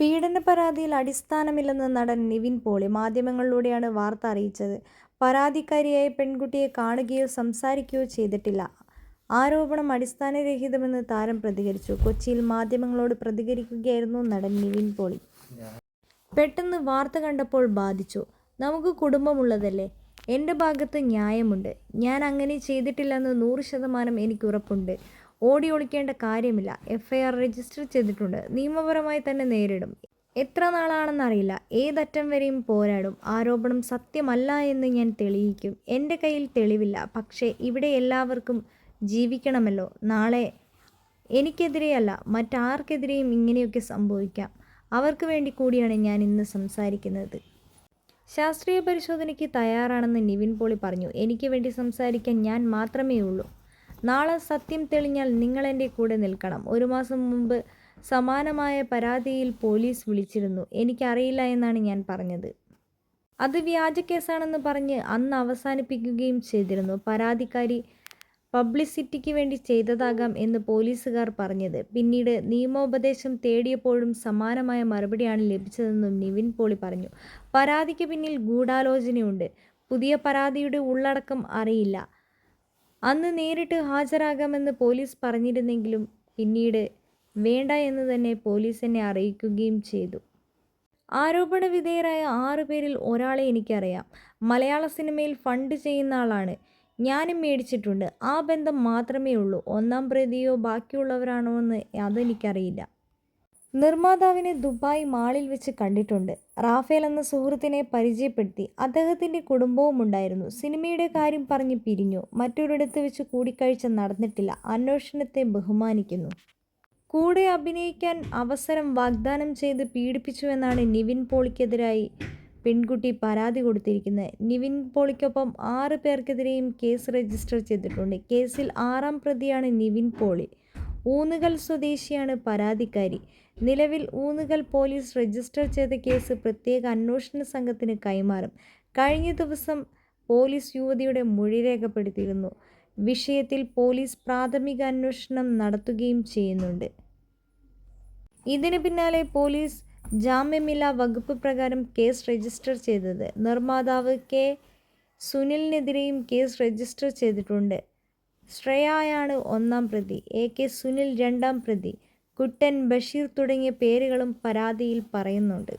പീഡന പരാതിയിൽ അടിസ്ഥാനമില്ലെന്ന് നടൻ നിവിൻ പോളി മാധ്യമങ്ങളിലൂടെയാണ് വാർത്ത അറിയിച്ചത്. പരാതിക്കാരിയായ പെൺകുട്ടിയെ കാണുകയോ സംസാരിക്കുകയോ ചെയ്തിട്ടില്ല. ആരോപണം അടിസ്ഥാനരഹിതമെന്ന് താരം പ്രതികരിച്ചു. കൊച്ചിയിൽ മാധ്യമങ്ങളോട് പ്രതികരിക്കുകയായിരുന്നു നടൻ നിവിൻ പോളി. പെട്ടെന്ന് വാർത്ത കണ്ടപ്പോൾ ബാധിച്ചു. നമുക്ക് കുടുംബമുള്ളതല്ലേ. എന്റെ ഭാഗത്ത് ന്യായമുണ്ട്. ഞാൻ അങ്ങനെ ചെയ്തിട്ടില്ലെന്ന് നൂറ് ശതമാനം എനിക്കുറപ്പുണ്ട്. ഓടിയൊളിക്കേണ്ട കാര്യമില്ല. എഫ് ഐ ആർ രജിസ്റ്റർ ചെയ്തിട്ടുണ്ട്. നിയമപരമായി തന്നെ നേരിടും. എത്ര നാളാണെന്നറിയില്ല. ഏതറ്റം വരെയും പോരാടും. ആരോപണം സത്യമല്ല എന്ന് ഞാൻ തെളിയിക്കും. എന്റെ കയ്യിൽ തെളിവില്ല. പക്ഷേ ഇവിടെ എല്ലാവർക്കും ജീവിക്കണമല്ലോ. നാളെ എനിക്കെതിരെയല്ല മറ്റാർക്കെതിരെയും ഇങ്ങനെയൊക്കെ സംഭവിക്കാം. അവർക്ക് വേണ്ടി കൂടിയാണ് ഞാൻ ഇന്ന് സംസാരിക്കുന്നത്. ശാസ്ത്രീയ പരിശോധനയ്ക്ക് തയ്യാറാണെന്ന് നിവിൻ പോളി പറഞ്ഞു. എനിക്ക് വേണ്ടി സംസാരിക്കാൻ ഞാൻ മാത്രമേയുള്ളൂ. നാളെ സത്യം തെളിഞ്ഞാൽ നിങ്ങൾ എന്റെ കൂടെ നിൽക്കണം. ഒരു മാസം മുമ്പ് സമാനമായ പരാതിയിൽ പോലീസ് വിളിച്ചിരുന്നു. എനിക്കറിയില്ല എന്നാണ് ഞാൻ പറഞ്ഞത്. അത് വ്യാജക്കേസാണെന്ന് പറഞ്ഞ് അന്ന് അവസാനിപ്പിക്കുകയും ചെയ്തിരുന്നു. പരാതിക്കാരി പബ്ലിസിറ്റിക്ക് വേണ്ടി ചെയ്തതാകാം എന്ന് പോലീസുകാർ പറഞ്ഞത്. പിന്നീട് നിയമോപദേശം തേടിയപ്പോഴും സമാനമായ മറുപടിയാണ് ലഭിച്ചതെന്നും നിവിൻ പോളി പറഞ്ഞു. പരാതിക്ക് പിന്നിൽ ഗൂഢാലോചനയുണ്ട്. പുതിയ പരാതിയുടെ ഉള്ളടക്കം അറിയില്ല. അന്ന് നേരിട്ട് ഹാജരാകാമെന്ന് പോലീസ് പറഞ്ഞിരുന്നെങ്കിലും പിന്നീട് വേണ്ട എന്ന് തന്നെ പോലീസ് എന്നെ അറിയിക്കുകയും ചെയ്തു. ആരോപണവിധേയരായ ആറു പേരിൽ ഒരാളെ എനിക്കറിയാം. മലയാള സിനിമയിൽ ഫണ്ട് ചെയ്യുന്ന ആളാണ് ഞാനും മേടിച്ചിട്ടുണ്ട്. ആ ബന്ധം മാത്രമേ ഉള്ളൂ ഒന്നാം പ്രതിയോ ബാക്കിയുള്ളവരാണോ എന്ന് അതെനിക്കറിയില്ല. നിർമ്മാതാവിനെ ദുബായ് മാളിൽ വെച്ച് കണ്ടിട്ടുണ്ട്. റാഫേൽ എന്ന സുഹൃത്തിനെ പരിചയപ്പെടുത്തി. അദ്ദേഹത്തിന്റെ കുടുംബവും ഉണ്ടായിരുന്നു സിനിമയുടെ കാര്യം പറഞ്ഞ് പിരിഞ്ഞു. മറ്റൊരിടത്ത് വെച്ച് കൂടിക്കാഴ്ച നടന്നിട്ടില്ല. അന്വേഷണത്തെ ബഹുമാനിക്കുന്നു. കൂടെ അഭിനയിക്കാൻ അവസരം വാഗ്ദാനം ചെയ്ത് പീഡിപ്പിച്ചുവെന്നാണ് നിവിൻ പോളിക്കെതിരായി പെൺകുട്ടി പരാതി കൊടുത്തിരിക്കുന്നത്. നിവിൻ പോളിക്കൊപ്പം ആറ് പേർക്കെതിരെയും കേസ് രജിസ്റ്റർ ചെയ്തിട്ടുണ്ട്. കേസിൽ ആറാം പ്രതിയാണ് നിവിൻ പോളി. ഊന്നുകൽ സ്വദേശിയാണ് പരാതിക്കാരി. നിലവിൽ ഊന്നുകൽ പോലീസ് രജിസ്റ്റർ ചെയ്ത കേസ് പ്രത്യേക അന്വേഷണ സംഘത്തിന് കൈമാറും. കഴിഞ്ഞ ദിവസം പോലീസ് യുവതിയുടെ മൊഴി രേഖപ്പെടുത്തിയിരുന്നു. വിഷയത്തിൽ പോലീസ് പ്രാഥമിക അന്വേഷണം നടത്തുകയും ചെയ്യുന്നുണ്ട്. ഇതിന് പിന്നാലെ പോലീസ് ജാമ്യമില്ലാ വകുപ്പ് പ്രകാരം കേസ് രജിസ്റ്റർ ചെയ്തത്. നിർമ്മാതാവ് കെ. സുനിലിനെതിരെയും കേസ് രജിസ്റ്റർ ചെയ്തിട്ടുണ്ട്. ശ്രേയയാണ് ഒന്നാം പ്രതി. എ. കെ. സുനിൽ രണ്ടാം പ്രതി. കുട്ടൻ, ബഷീർ തുടങ്ങിയ പേരുകളും പരാതിയിൽ പറയുന്നുണ്ട്.